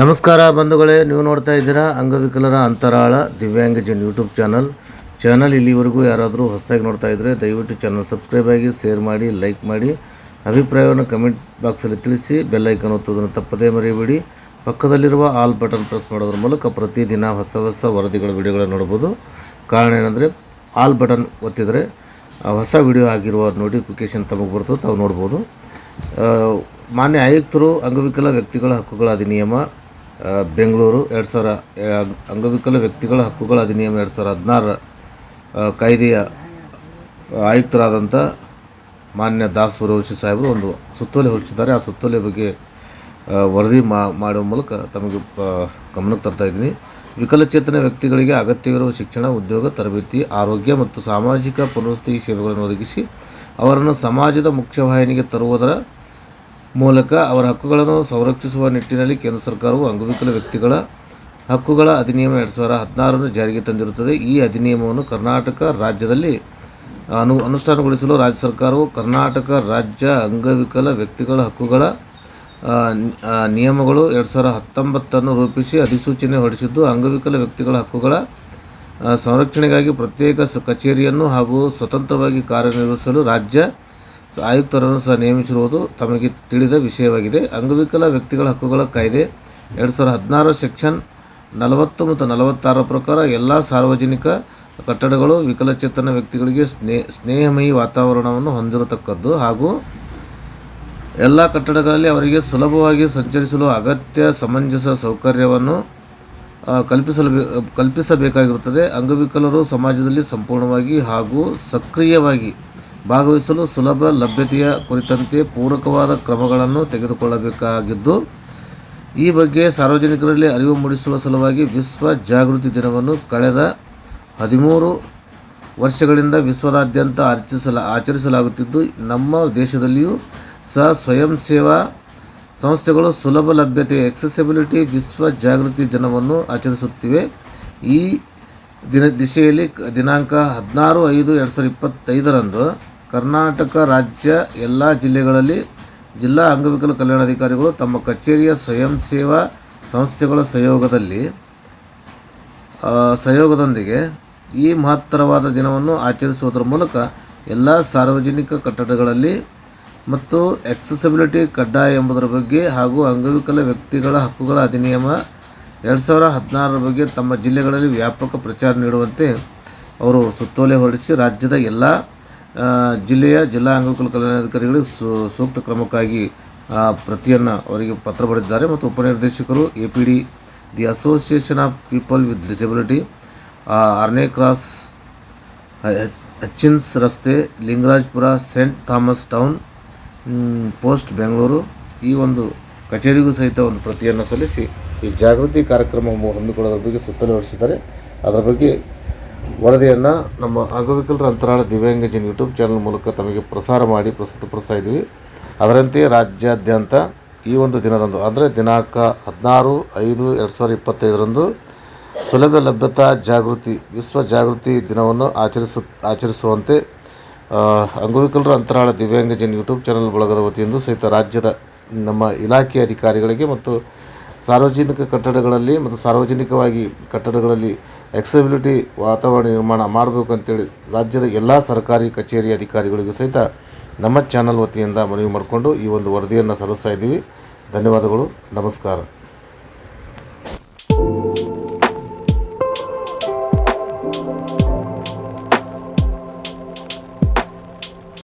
ನಮಸ್ಕಾರ ಬಂಧುಗಳೇ, ನೀವು ನೋಡ್ತಾ ಇದ್ದೀರಾ ಅಂಗವಿಕಲರ ಅಂತರಾಳ ದಿವ್ಯಾಂಗಜನ್ ಯೂಟ್ಯೂಬ್ ಚಾನಲ್. ಚಾನಲ್ ಇಲ್ಲಿವರೆಗೂ ಯಾರಾದರೂ ಹೊಸದಾಗಿ ನೋಡ್ತಾ ಇದ್ದರೆ ದಯವಿಟ್ಟು ಚಾನಲ್ ಸಬ್ಸ್ಕ್ರೈಬ್ ಆಗಿ, ಶೇರ್ ಮಾಡಿ, ಲೈಕ್ ಮಾಡಿ. ಅಭಿಪ್ರಾಯವನ್ನು ಕಮೆಂಟ್ ಬಾಕ್ಸಲ್ಲಿ ತಿಳಿಸಿ ಬೆಲ್ಲೈಕನ್ ಒತ್ತೋದನ್ನು ತಪ್ಪದೇ ಮರೆಯಬೇಡಿ. ಪಕ್ಕದಲ್ಲಿರುವ ಆಲ್ ಬಟನ್ ಪ್ರೆಸ್ ಮಾಡೋದ್ರ ಮೂಲಕ ಪ್ರತಿದಿನ ಹೊಸ ಹೊಸ ವರದಿಗಳ ವಿಡಿಯೋಗಳನ್ನು ನೋಡ್ಬೋದು. ಕಾರಣ ಏನಂದರೆ, ಆಲ್ ಬಟನ್ ಒತ್ತಿದರೆ ಹೊಸ ವಿಡಿಯೋ ಆಗಿರುವ ನೋಟಿಫಿಕೇಷನ್ ತಮಗೆ ಬರ್ತದೆ, ತಾವು ನೋಡ್ಬೋದು. ಮಾನ್ಯ ಆಯುಕ್ತರು, ಅಂಗವಿಕಲ ವ್ಯಕ್ತಿಗಳ ಹಕ್ಕುಗಳ ಅಧಿನಿಯಮ ಬೆಂಗಳೂರು ಎರಡು ಸಾವಿರ ಅಂಗವಿಕಲ ವ್ಯಕ್ತಿಗಳ ಹಕ್ಕುಗಳ ಅಧಿನಿಯಮ ಎರಡು ಸಾವಿರ ಹದಿನಾರರ ಕಾಯ್ದೆಯ ಆಯುಕ್ತರಾದಂಥ ಮಾನ್ಯ ದಾಸ್ ಸುರವಶಿ ಸಾಹೇಬರು ಒಂದು ಸುತ್ತೋಲೆ ಹೊರಡಿಸಿದ್ದಾರೆ. ಆ ಸುತ್ತೋಲೆ ಬಗ್ಗೆ ವರದಿ ಮಾಡುವ ಮೂಲಕ ತಮಗೆ ಗಮನಕ್ಕೆ ತರ್ತಾ ಇದ್ದೀನಿ. ವಿಕಲಚೇತನ ವ್ಯಕ್ತಿಗಳಿಗೆ ಅಗತ್ಯವಿರುವ ಶಿಕ್ಷಣ, ಉದ್ಯೋಗ, ತರಬೇತಿ, ಆರೋಗ್ಯ ಮತ್ತು ಸಾಮಾಜಿಕ ಪುನರ್ವಸತಿ ಸೇವೆಗಳನ್ನು ಒದಗಿಸಿ ಅವರನ್ನು ಸಮಾಜದ ಮುಖ್ಯವಾಹಿನಿಗೆ ತರುವುದರ ಮೂಲಕ ಅವರ ಹಕ್ಕುಗಳನ್ನು ಸಂರಕ್ಷಿಸುವ ನಿಟ್ಟಿನಲ್ಲಿ ಕೇಂದ್ರ ಸರ್ಕಾರವು ಅಂಗವಿಕಲ ವ್ಯಕ್ತಿಗಳ ಹಕ್ಕುಗಳ ಅಧಿನಿಯಮ ಎರಡು ಸಾವಿರದ ಹದಿನಾರನ್ನು ಜಾರಿಗೆ ತಂದಿರುತ್ತದೆ. ಈ ಅಧಿನಿಯಮವನ್ನು ಕರ್ನಾಟಕ ರಾಜ್ಯದಲ್ಲಿ ಅನು, ಅನುಷ್ಠಾನಗೊಳಿಸಲು ರಾಜ್ಯ ಸರ್ಕಾರವು ಕರ್ನಾಟಕ ರಾಜ್ಯ ಅಂಗವಿಕಲ ವ್ಯಕ್ತಿಗಳ ಹಕ್ಕುಗಳ ನಿಯಮಗಳು ಎರಡು ಸಾವಿರದ ಹತ್ತೊಂಬತ್ತನ್ನು ರೂಪಿಸಿ ಅಧಿಸೂಚನೆ ಹೊರಡಿಸಿದ್ದು, ಅಂಗವಿಕಲ ವ್ಯಕ್ತಿಗಳ ಹಕ್ಕುಗಳ ಸಂರಕ್ಷಣೆಗಾಗಿ ಪ್ರತ್ಯೇಕ ಕಚೇರಿಯನ್ನು ಹಾಗೂ ಸ್ವತಂತ್ರವಾಗಿ ಕಾರ್ಯನಿರ್ವಹಿಸಲು ರಾಜ್ಯ ಆಯುಕ್ತರನ್ನು ಸಹ ನೇಮಿಸಿರುವುದು ತಮಗೆ ತಿಳಿದ ವಿಷಯವಾಗಿದೆ. ಅಂಗವಿಕಲ ವ್ಯಕ್ತಿಗಳ ಹಕ್ಕುಗಳ ಕಾಯ್ದೆ ಎರಡು ಸಾವಿರದ ಹದಿನಾರು ಸೆಕ್ಷನ್ ನಲವತ್ತು ಮತ್ತು ನಲವತ್ತಾರರ ಪ್ರಕಾರ ಎಲ್ಲ ಸಾರ್ವಜನಿಕ ಕಟ್ಟಡಗಳು ವಿಕಲಚೇತನ ವ್ಯಕ್ತಿಗಳಿಗೆ ಸ್ನೇ, ಸ್ನೇಹಮಯಿ ವಾತಾವರಣವನ್ನು ಹೊಂದಿರತಕ್ಕದ್ದು ಹಾಗೂ ಎಲ್ಲ ಕಟ್ಟಡಗಳಲ್ಲಿ ಅವರಿಗೆ ಸುಲಭವಾಗಿ ಸಂಚರಿಸಲು ಅಗತ್ಯ ಸಮಂಜಸ ಸೌಕರ್ಯವನ್ನು ಕಲ್ಪಿಸಲು ಕಲ್ಪಿಸಬೇಕಾಗಿರುತ್ತದೆ. ಅಂಗವಿಕಲರು ಸಮಾಜದಲ್ಲಿ ಸಂಪೂರ್ಣವಾಗಿ ಹಾಗೂ ಸಕ್ರಿಯವಾಗಿ ಭಾಗವಹಿಸಲು ಸುಲಭ ಲಭ್ಯತೆಯ ಕುರಿತಂತೆ ಪೂರಕವಾದ ಕ್ರಮಗಳನ್ನು ತೆಗೆದುಕೊಳ್ಳಬೇಕಾಗಿದ್ದು, ಈ ಬಗ್ಗೆ ಸಾರ್ವಜನಿಕರಲ್ಲಿ ಅರಿವು ಮೂಡಿಸುವ ಸಲುವಾಗಿ ವಿಶ್ವ ಜಾಗೃತಿ ದಿನವನ್ನು ಕಳೆದ ಹದಿಮೂರು ವರ್ಷಗಳಿಂದ ವಿಶ್ವದಾದ್ಯಂತ ಆಚರಿಸಲ, ಆಚರಿಸಲಾಗುತ್ತಿದ್ದು, ನಮ್ಮ ದೇಶದಲ್ಲಿಯೂ ಸಹ ಸ್ವಯಂ ಸೇವಾ ಸಂಸ್ಥೆಗಳು ಸುಲಭ ಲಭ್ಯತೆ ಎಕ್ಸೆಸಿಬಿಲಿಟಿ ವಿಶ್ವ ಜಾಗೃತಿ ದಿನವನ್ನು ಆಚರಿಸುತ್ತಿವೆ. ಈ ದಿನ, ದಿಶೆಯಲ್ಲಿ ದಿನಾಂಕ ಹದಿನಾರು ಐದು ಎರಡು ಸಾವಿರದ ಇಪ್ಪತ್ತೈದರಂದು ಕರ್ನಾಟಕ ರಾಜ್ಯ ಎಲ್ಲ ಜಿಲ್ಲೆಗಳಲ್ಲಿ ಜಿಲ್ಲಾ ಅಂಗವಿಕಲ ಕಲ್ಯಾಣಾಧಿಕಾರಿಗಳು ತಮ್ಮ ಕಚೇರಿಯ ಸ್ವಯಂ ಸೇವಾ ಸಂಸ್ಥೆಗಳ ಸಹಯೋಗದಲ್ಲಿ ಸಹಯೋಗದೊಂದಿಗೆ ಈ ಮಹತ್ತರವಾದ ದಿನವನ್ನು ಆಚರಿಸುವುದರ ಮೂಲಕ ಎಲ್ಲ ಸಾರ್ವಜನಿಕ ಕಟ್ಟಡಗಳಲ್ಲಿ ಮತ್ತು ಎಕ್ಸೆಸಿಬಿಲಿಟಿ ಕಡ್ಡಾಯ ಎಂಬುದರ ಬಗ್ಗೆ ಹಾಗೂ ಅಂಗವಿಕಲ ವ್ಯಕ್ತಿಗಳ ಹಕ್ಕುಗಳ ಅಧಿನಿಯಮ ಎರಡು ಸಾವಿರ ಹದಿನಾರರ ಬಗ್ಗೆ ತಮ್ಮ ಜಿಲ್ಲೆಗಳಲ್ಲಿ ವ್ಯಾಪಕ ಪ್ರಚಾರ ನೀಡುವಂತೆ ಅವರು ಸುತ್ತೋಲೆ ಹೊರಡಿಸಿ ರಾಜ್ಯದ ಎಲ್ಲ ಜಿಲ್ಲೆಯ ಜಿಲ್ಲಾ ಅಂಗವಿಕಲ ಕಲ್ಯಾಣಾಧಿಕಾರಿಗಳಿಗೆ ಸೂಕ್ತ ಕ್ರಮಕ್ಕಾಗಿ ಪ್ರತಿಯನ್ನು ಅವರಿಗೆ ಪತ್ರ ಬರೆದಿದ್ದಾರೆ ಮತ್ತು ಉಪನಿರ್ದೇಶಕರು A P D, the Association of People with Disability ಆರನೇ ಕ್ರಾಸ್ ಹಚ್ಚಿನ್ಸ್ ರಸ್ತೆ, Lingarajpuram, Saint Thomas Town post Bengaluru ಈ ಒಂದು ಕಚೇರಿಗೂ ಸಹಿತ ಒಂದು ಪ್ರತಿಯನ್ನು ಸಲ್ಲಿಸಿ ಈ ಜಾಗೃತಿ ಕಾರ್ಯಕ್ರಮ ಹಮ್ಮಿಕೊಳ್ಳೋದ್ರ ಬಗ್ಗೆ ಸುತ್ತಲೂ ಹೊರಡಿಸಿದ್ದಾರೆ ಅದರ ಬಗ್ಗೆ ವರದಿಯನ್ನು ನಮ್ಮ ಅಂಗವಿಕಲರ ಅಂತರಾಳ ದಿವ್ಯಾಂಗಜನ್ ಯೂಟ್ಯೂಬ್ ಚಾನಲ್ ಮೂಲಕ ತಮಗೆ ಪ್ರಸಾರ ಮಾಡಿ ಪ್ರಸ್ತುತಪಡಿಸ್ತಾ ಇದ್ದೀವಿ. ಅದರಂತೆ ರಾಜ್ಯಾದ್ಯಂತ ಈ ಒಂದು ದಿನದಂದು, ಅಂದರೆ ದಿನಾಂಕ ಹದಿನಾರು ಐದು ಎರಡು ಸಾವಿರದ ಇಪ್ಪತ್ತೈದರಂದು ಸುಲಭ ಲಭ್ಯತಾ ಜಾಗೃತಿ, ವಿಶ್ವ ಜಾಗೃತಿ ದಿನವನ್ನು ಆಚರಿಸು, ಆಚರಿಸುವಂತೆ ಅಂಗವಿಕಲರ ಅಂತರಾಳ ದಿವ್ಯಾಂಗಜನ್ ಯೂಟ್ಯೂಬ್ ಚಾನಲ್ ಬಳಗದ ವತಿಯಿಂದ ಸಹಿತ ರಾಜ್ಯದ ನಮ್ಮ ಇಲಾಖೆ ಅಧಿಕಾರಿಗಳಿಗೆ ಮತ್ತು ಸಾರ್ವಜನಿಕ ಕಟ್ಟಡಗಳಲ್ಲಿ ಮತ್ತು ಸಾರ್ವಜನಿಕವಾಗಿ ಕಟ್ಟಡಗಳಲ್ಲಿ ಎಕ್ಸಬಿಲಿಟಿ ವಾತಾವರಣ ನಿರ್ಮಾಣ ಮಾಡಬೇಕು ಅಂತೇಳಿ ರಾಜ್ಯದ ಎಲ್ಲ ಸರ್ಕಾರಿ ಕಚೇರಿ ಅಧಿಕಾರಿಗಳಿಗೂ ಸಹಿತ ನಮ್ಮ ಚಾನಲ್ ವತಿಯಿಂದ ಮನವಿ ಮಾಡಿಕೊಂಡು ಈ ಒಂದು ವರದಿಯನ್ನು ಸಲ್ಲಿಸ್ತಾ ಇದ್ದೀವಿ. ಧನ್ಯವಾದಗಳು. ನಮಸ್ಕಾರ.